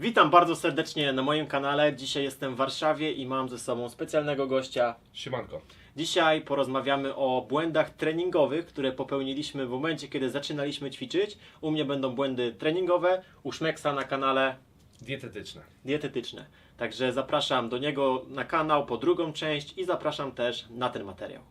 Witam bardzo serdecznie na moim kanale. Dzisiaj jestem w Warszawie i mam ze sobą specjalnego gościa. Siemanko. Dzisiaj porozmawiamy o błędach treningowych, które popełniliśmy w momencie, kiedy zaczynaliśmy ćwiczyć. U mnie będą błędy treningowe, u Szmeksa na kanale Dietetyczne. dietetyczne. Także zapraszam do niego na kanał po drugą część i zapraszam też na ten materiał.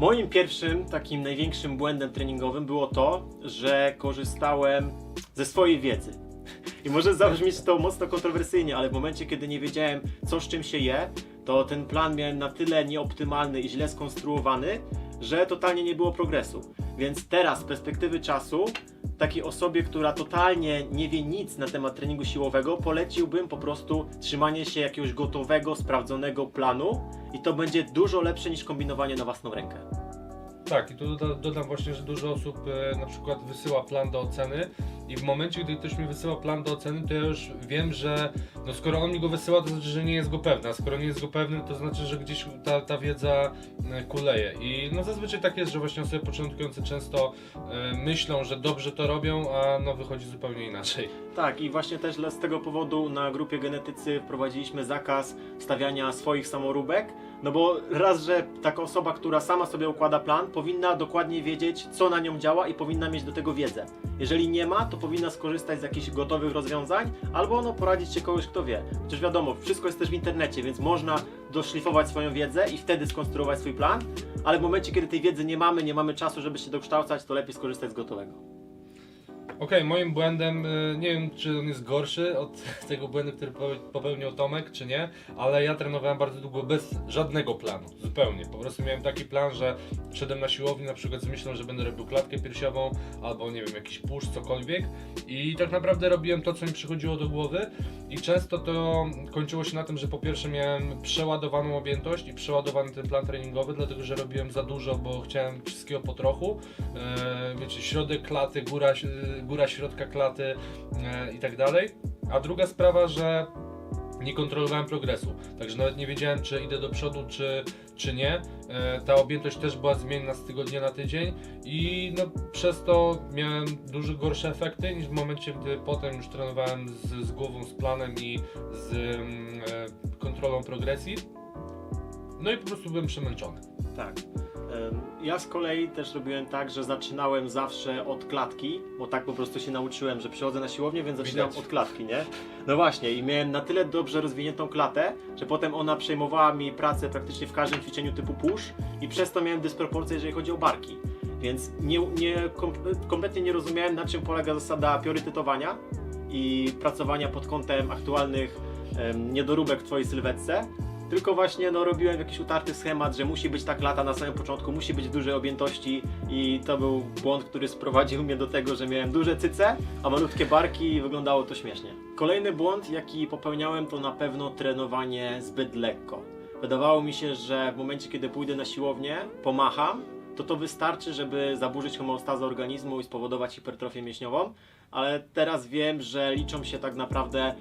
Moim pierwszym, takim największym błędem treningowym było to, że korzystałem ze swojej wiedzy. I może zabrzmieć to mocno kontrowersyjnie, ale w momencie, kiedy nie wiedziałem, co z czym się je, to ten plan miałem na tyle nieoptymalny i źle skonstruowany, że totalnie nie było progresu. Więc teraz, z perspektywy czasu, takiej osobie, która totalnie nie wie nic na temat treningu siłowego, poleciłbym po prostu trzymanie się jakiegoś gotowego, sprawdzonego planu i to będzie dużo lepsze niż kombinowanie na własną rękę. Tak, i tu doda, dodam właśnie, że dużo osób e, na przykład wysyła plan do oceny i w momencie, gdy ktoś mi wysyła plan do oceny, to ja już wiem, że no skoro on mi go wysyła, to znaczy, że nie jest go pewny, a skoro nie jest go pewny, to znaczy, że gdzieś ta, ta wiedza e, kuleje. I no zazwyczaj tak jest, że właśnie osoby początkujące często e, myślą, że dobrze to robią, a no wychodzi zupełnie inaczej. Tak, i właśnie też z tego powodu na grupie genetycy wprowadziliśmy zakaz stawiania swoich samoróbek, no bo raz, że taka osoba, która sama sobie układa plan, powinna dokładnie wiedzieć, co na nią działa i powinna mieć do tego wiedzę. Jeżeli nie ma, to powinna skorzystać z jakichś gotowych rozwiązań, albo no, poradzić się kogoś, kto wie. Przecież wiadomo, wszystko jest też w internecie, więc można doszlifować swoją wiedzę i wtedy skonstruować swój plan, ale w momencie, kiedy tej wiedzy nie mamy, nie mamy czasu, żeby się dokształcać, to lepiej skorzystać z gotowego. Okej, moim błędem, y, nie wiem czy on jest gorszy od tego błędu, który pope- popełnił Tomek, czy nie, ale ja trenowałem bardzo długo bez żadnego planu, zupełnie. Po prostu miałem taki plan, że szedłem na siłowni na przykład z myślą, że będę robił klatkę piersiową, albo nie wiem, jakiś push, cokolwiek i tak naprawdę robiłem to, co mi przychodziło do głowy i często to kończyło się na tym, że po pierwsze miałem przeładowaną objętość i przeładowany ten plan treningowy, dlatego że robiłem za dużo, bo chciałem wszystkiego po trochu. E, wiecie, środek klaty, góra, góra środka klaty e, i tak dalej. A druga sprawa, że nie kontrolowałem progresu, także nawet nie wiedziałem, czy idę do przodu, czy, czy nie. E, ta objętość też była zmienna z tygodnia na tydzień i no, przez to miałem dużo gorsze efekty niż w momencie, gdy potem już trenowałem z, z głową, z planem i z mm, e, kontrolą progresji. No i po prostu byłem przemęczony. Tak. Ja z kolei też robiłem tak, że zaczynałem zawsze od klatki, bo tak po prostu się nauczyłem, że przychodzę na siłownię, więc zaczynam Widać. od klatki, nie? No właśnie, i miałem na tyle dobrze rozwiniętą klatę, że potem ona przejmowała mi pracę praktycznie w każdym ćwiczeniu typu push i przez to miałem dysproporcje, jeżeli chodzi o barki. Więc nie, nie, kom, kompletnie nie rozumiałem, na czym polega zasada priorytetowania i pracowania pod kątem aktualnych niedoróbek w Twojej sylwetce. Tylko właśnie no, robiłem jakiś utarty schemat, że musi być tak lata na samym początku, musi być dużej objętości i to był błąd, który sprowadził mnie do tego, że miałem duże cyce, a malutkie barki i wyglądało to śmiesznie. Kolejny błąd, jaki popełniałem, to na pewno trenowanie zbyt lekko. Wydawało mi się, że w momencie, kiedy pójdę na siłownię, pomacham, to to wystarczy, żeby zaburzyć homeostazę organizmu i spowodować hipertrofię mięśniową, ale teraz wiem, że liczą się tak naprawdę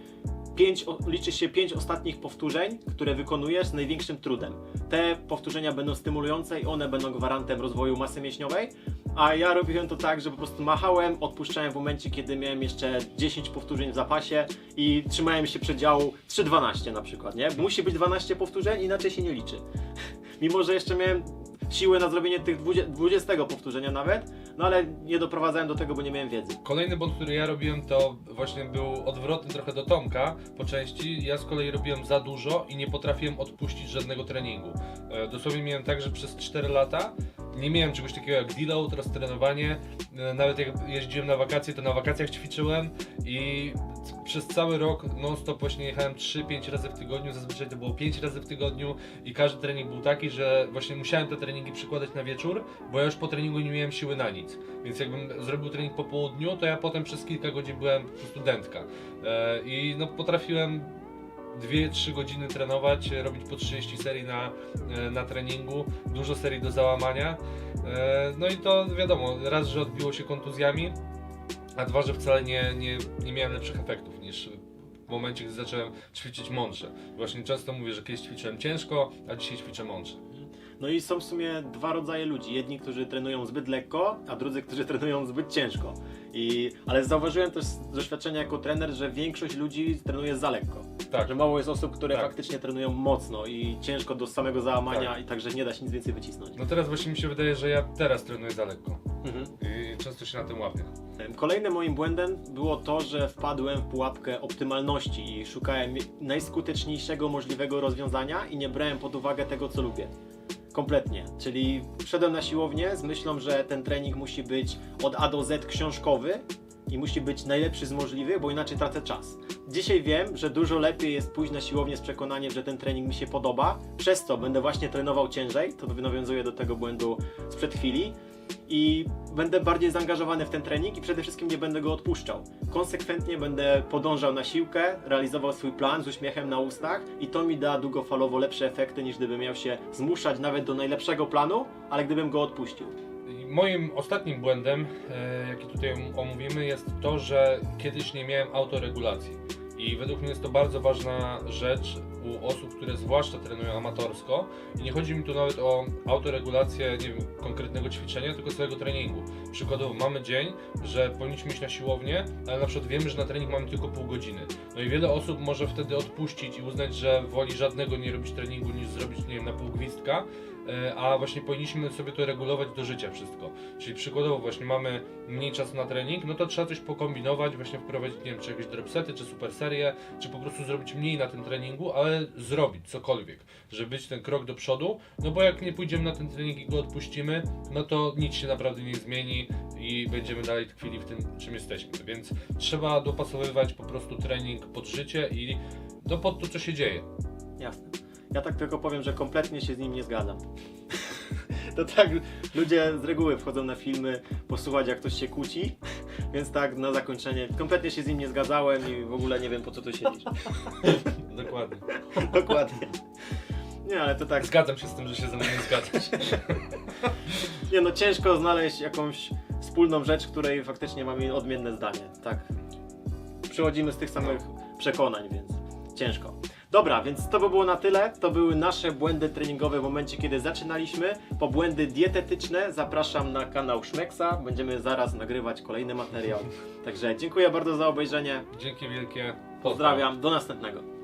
pięć, liczy się pięć ostatnich powtórzeń, które wykonujesz z największym trudem. Te powtórzenia będą stymulujące i one będą gwarantem rozwoju masy mięśniowej, a ja robiłem to tak, że po prostu machałem, odpuszczałem w momencie, kiedy miałem jeszcze 10 powtórzeń w zapasie i trzymałem się przedziału 3-12 na przykład, nie? Musi być 12 powtórzeń, inaczej się nie liczy. Mimo, że jeszcze miałem siłę na zrobienie tych 20, 20 powtórzenia nawet, no ale nie doprowadzałem do tego, bo nie miałem wiedzy. Kolejny błąd, który ja robiłem, to właśnie był odwrotny trochę do Tomka po części. Ja z kolei robiłem za dużo i nie potrafiłem odpuścić żadnego treningu. E, dosłownie miałem tak, że przez 4 lata nie miałem czegoś takiego jak deload, roztrenowanie. E, nawet jak jeździłem na wakacje, to na wakacjach ćwiczyłem i przez cały rok non-stop właśnie jechałem 3-5 razy w tygodniu, zazwyczaj to było 5 razy w tygodniu i każdy trening był taki, że właśnie musiałem te treningi przykładać na wieczór, bo ja już po treningu nie miałem siły na nic. Więc jakbym zrobił trening po południu, to ja potem przez kilka godzin byłem dętka. E, I no potrafiłem 2-3 godziny trenować, e, robić po 30 serii na, e, na treningu, dużo serii do załamania. E, No i to wiadomo, raz, że odbiło się kontuzjami, a dwa, że wcale nie, nie, nie miałem lepszych efektów niż w momencie, gdy zacząłem ćwiczyć mądrze. Właśnie często mówię, że kiedyś ćwiczyłem ciężko, a dzisiaj ćwiczę mądrze. No i są w sumie dwa rodzaje ludzi. Jedni, którzy trenują zbyt lekko, a drudzy, którzy trenują zbyt ciężko. I, ale zauważyłem też z doświadczenia jako trener, że większość ludzi trenuje za lekko. Tak, Że mało jest osób, które Tak. faktycznie trenują mocno i ciężko do samego załamania Tak. i także nie da się nic więcej wycisnąć. no teraz właśnie mi się wydaje, że ja teraz trenuję za lekko Mhm. i często się na tym łapię. Kolejnym moim błędem było to, że wpadłem w pułapkę optymalności i szukałem najskuteczniejszego możliwego rozwiązania i nie brałem pod uwagę tego, co lubię. Kompletnie. Czyli wszedłem na siłownię z myślą, że ten trening musi być od A do Z książkowy i musi być najlepszy z możliwych, bo inaczej tracę czas. Dzisiaj wiem, że dużo lepiej jest pójść na siłownię z przekonaniem, że ten trening mi się podoba, przez to będę właśnie trenował ciężej, to nawiązuję do tego błędu sprzed chwili i będę bardziej zaangażowany w ten trening i przede wszystkim nie będę go odpuszczał. Konsekwentnie będę podążał na siłkę, realizował swój plan z uśmiechem na ustach i to mi da długofalowo lepsze efekty niż gdybym miał się zmuszać nawet do najlepszego planu, ale gdybym go odpuścił. Moim ostatnim błędem, e, jaki tutaj om- omówimy, jest to, że kiedyś nie miałem autoregulacji. I według mnie jest to bardzo ważna rzecz u osób, które zwłaszcza trenują amatorsko. I nie chodzi mi tu nawet o autoregulację nie wiem, konkretnego ćwiczenia, tylko swojego treningu. Przykładowo mamy dzień, że powinniśmy iść na siłownię, ale na przykład wiemy, że na trening mamy tylko pół godziny. No i wiele osób może wtedy odpuścić i uznać, że woli żadnego nie robić treningu niż zrobić, nie wiem, na pół gwizdka. E, a właśnie powinniśmy sobie to regulować do życia wszystko. Czyli przykładowo właśnie mamy mniej czasu na trening, no to trzeba coś pokombinować, właśnie wprowadzić, nie wiem, czy jakieś dropsety, czy super serię, czy po prostu zrobić mniej na tym treningu, ale zrobić cokolwiek, żeby być ten krok do przodu, no bo jak nie pójdziemy na ten trening i go odpuścimy, no to nic się naprawdę nie zmieni i będziemy dalej tkwili w tym, czym jesteśmy. Więc trzeba dopasowywać po prostu trening pod życie i no pod to, co się dzieje. Jasne. Ja tak tylko powiem, że kompletnie się z nim nie zgadzam. To tak, ludzie z reguły wchodzą na filmy posłuchać jak ktoś się kłóci, więc tak na zakończenie kompletnie się z nim nie zgadzałem i w ogóle nie wiem po co tu siedzisz. Dokładnie. Dokładnie. Nie, ale to tak, Zgadzam się z tym, że się ze mną nie zgadzasz. nie no ciężko znaleźć jakąś wspólną rzecz, której faktycznie mamy odmienne zdanie. Tak. Przychodzimy z tych samych przekonań, więc ciężko. Dobra, więc to by było na tyle. To były nasze błędy treningowe w momencie, kiedy zaczynaliśmy. Po błędy dietetyczne zapraszam na kanał Szmeksa. Będziemy zaraz nagrywać kolejny materiał. Także dziękuję bardzo za obejrzenie. Dzięki wielkie. Pozdrawiam. Do następnego.